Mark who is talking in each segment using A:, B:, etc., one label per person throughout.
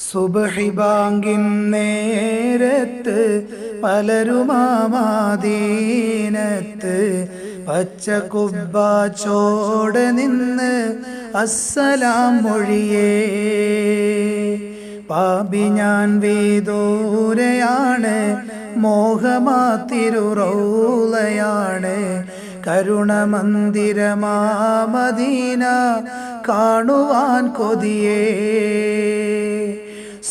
A: സുബഹി ബാങ്കിൻ നേരത്ത് പലരുമാമാദീനത്ത് പച്ച കുബ്ബാച്ചോട് നിന്ന് അസ്സലാം മൊഴിയേ. പാപി ഞാൻ വീദൂരയാണ് മോഹമാത്തിരുറൗലയാണ്. കരുണമന്ദിരമാമദീന കാണുവാൻ കൊതിയേ.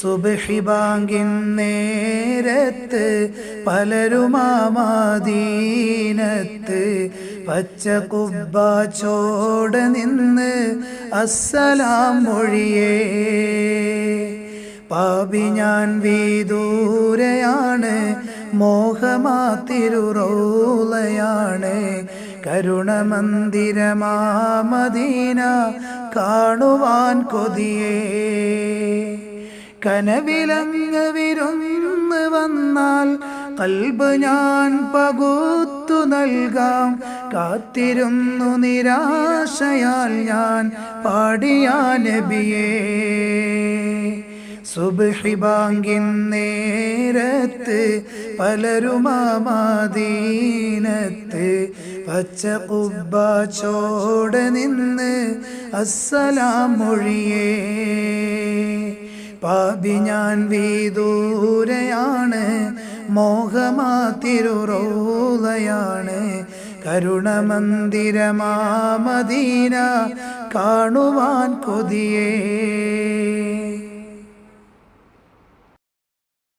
A: സുബഹി ബാങ്കിൻ നേരത്ത് പലരുമാമാദീനത്ത് പച്ച കുബ്ബാച്ചോട് നിന്ന് അസ്സലാം മൊഴിയേ. പാപി ഞാൻ വീദൂരയാണ് മോഹമാത്തിരുറൗലയാണ് കരുണമന്ദിരമാമദീന കാണുവാൻ കൊതിയേ. കനവിലങ്ങ് വിരുന്ന് വന്നാൽ കൽബ് ഞാൻ പകുത്തു നൽകാം. കാത്തിരുന്നു നിരാശയാൽ ഞാൻ പാടിയ നബിയേ. സുബ്ഹി ബാങ്കിൻ നേരത്ത് പലരുമാമാദീനത്ത് പച്ച കുബാച്ചോടെ നിന്ന് അസ്സലാം മൊഴിയേ പാപി ഞാൻ വീദൂരയാണ് മോഹമാതിരുറോളയാണ് കരുണമന്ദിരമാമദീന കാണുവാൻ കൊതിയേ.